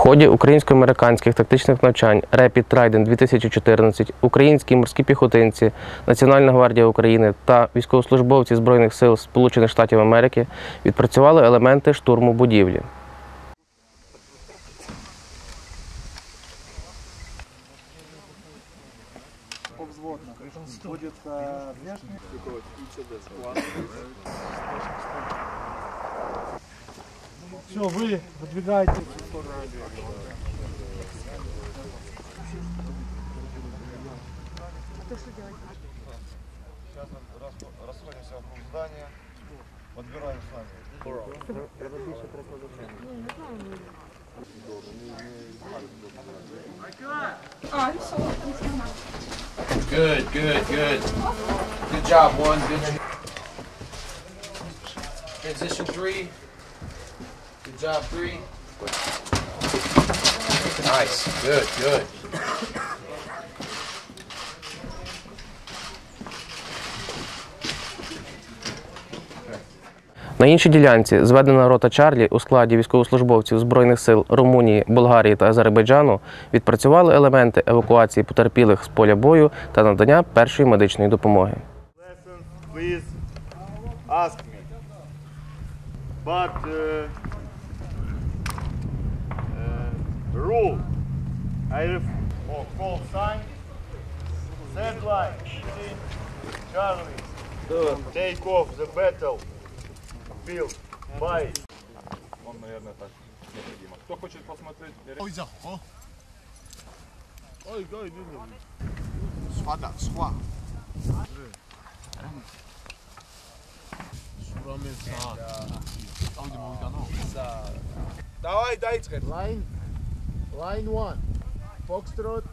ході українсько-американських тактичних навчань Rapid Trident 2014 українські морські піхотинці, Національна гвардія України та військовослужбовці Збройних сил Сполучених Штатів Америки відпрацювали елементи штурму будівлі. Повзводно. Будет внешний. Все, вы выдвигаете. Сейчас расходимся вокруг здания, подбираем сами. Good, good, good. Good job, one. Good. Transition three. Job, three. Nice. Good, good. На іншій ділянці зведена рота Чарлі у складі військовослужбовців Збройних сил Румунії, Болгарії та Азербайджану відпрацювали елементи евакуації потерпілих з поля бою та надання першої медичної допомоги. Lessons, please ask me. But uh, uh, rule, I ref- oh, call sign, third line, see, Charlie, take off the battle field by Он, наверное, так необходимо. Кто хочет посмотреть? Давай, дай Line, line one. Foxtrot.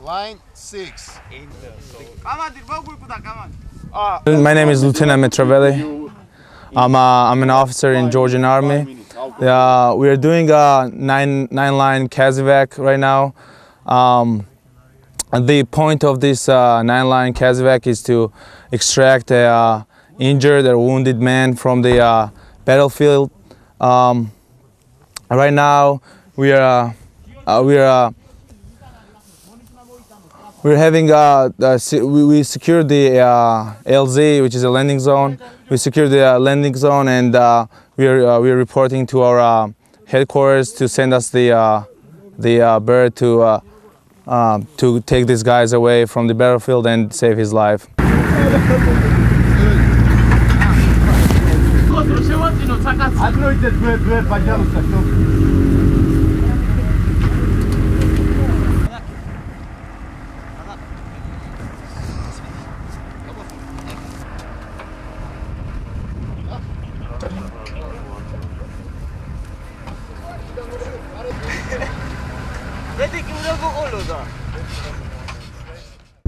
Line six. My name is Lieutenant Mitravelli. I'm, uh, I'm an officer in Georgian Army. Uh, we are doing a nine, nine line Kazavac right now. Um, the point of this uh, nine line Kazavac is to extract a uh, injured or wounded man from the uh, battlefield. Um, right now, we are, uh, we are we're having uh, we, we secured the uh, LZ, which is a landing zone. We secured the uh, landing zone, and uh, we are we are reporting to our headquarters to send us the the bird to to take these guys away from the battlefield and save his life. Откройте дверь, дверь, пожалуйста,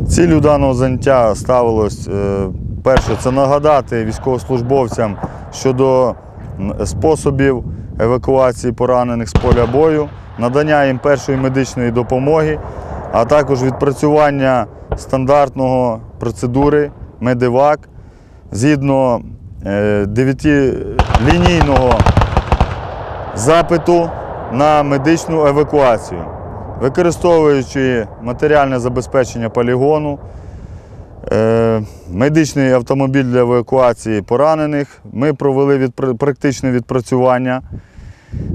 Ціллю даного заняття ставилось е, перше це нагадати військовослужбовцям щодо способів евакуації поранених з поля бою, надання їм першої медичної допомоги, а також відпрацювання стандартного процедури медивак згідно е, дев'ятилінійного запиту на медичну евакуацію. Використовуючи матеріальне забезпечення полігону, е, медичний автомобіль для евакуації поранених, ми провели відпра- практичне відпрацювання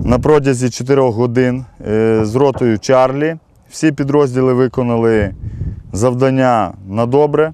на протязі 4 годин е, з ротою Чарлі. Всі підрозділи виконали завдання на добре.